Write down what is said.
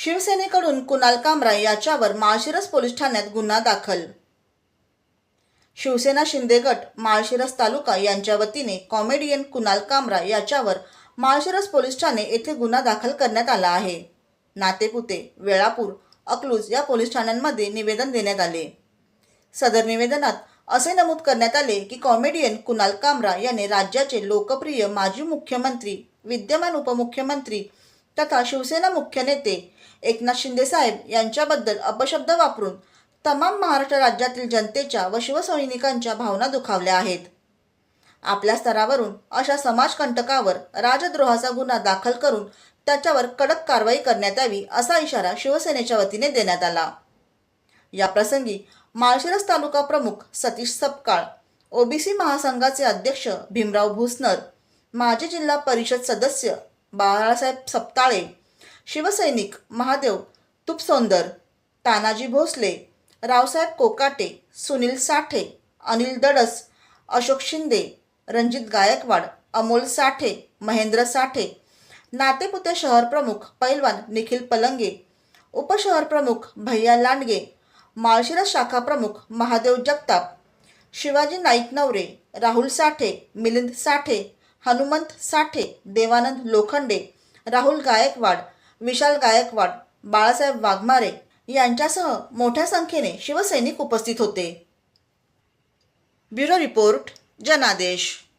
शिवसेनेकडून कुणाल कामरा याच्यावर माळशिरस पोलीस ठाण्यात गुन्हा दाखल. शिवसेना शिंदे गट माळशिरस तालुका यांच्या वतीने कॉमेडियन कुणाल कामरा याच्यावर माळशिरस पोलीस ठाणे येथे गुन्हा दाखल करण्यात आला आहे. नातेपुते वेळापूर अकलूज या पोलीस ठाण्यांमध्ये निवेदन देण्यात आले. सदर निवेदनात असे नमूद करण्यात आले की कॉमेडियन कुणाल कामरा याने राज्याचे लोकप्रिय माजी मुख्यमंत्री विद्यमान उपमुख्यमंत्री तथा शिवसेना मुख्य नेते एकनाथ शिंदेसाहेब यांच्याबद्दल अपशब्द वापरून तमाम महाराष्ट्र राज्यातील जनतेच्या व शिवसैनिकांच्या भावना दुखावल्या आहेत. आपल्या स्तरावरून अशा समाजकंटकावर राजद्रोहाचा गुन्हा दाखल करून त्याच्यावर कडक कारवाई करण्यात यावी असा इशारा शिवसेनेच्या वतीने देण्यात आला. या प्रसंगी माळशिरस तालुका प्रमुख सतीश सपकाळ ओबीसी महासंघाचे अध्यक्ष भीमराव भुसनर माजी जिल्हा परिषद सदस्य बाळासाहेब सपताळे शिवसैनिक महादेव तुपसोंदर तानाजी भोसले रावसाहेब कोकाटे सुनील साठे अनिल दडस अशोक शिंदे रणजित गायकवाड अमोल साठे महेंद्र साठे नातेपुते शहर प्रमुख पैलवान निखिल पलंगे उपशहर प्रमुख भैया लांडगे माळशिरस शाखा प्रमुख महादेव जगताप शिवाजी नाईक नवरे राहुल साठे मिलिंद साठे हनुमंत साठे देवानंद लोखंडे राहुल गायकवाड विशाल गायकवाड बाळासाहेब वाघमारे यांच्यासह मोठ्या संख्येने शिवसैनिक उपस्थित होते. ब्युरो रिपोर्ट जनादेश.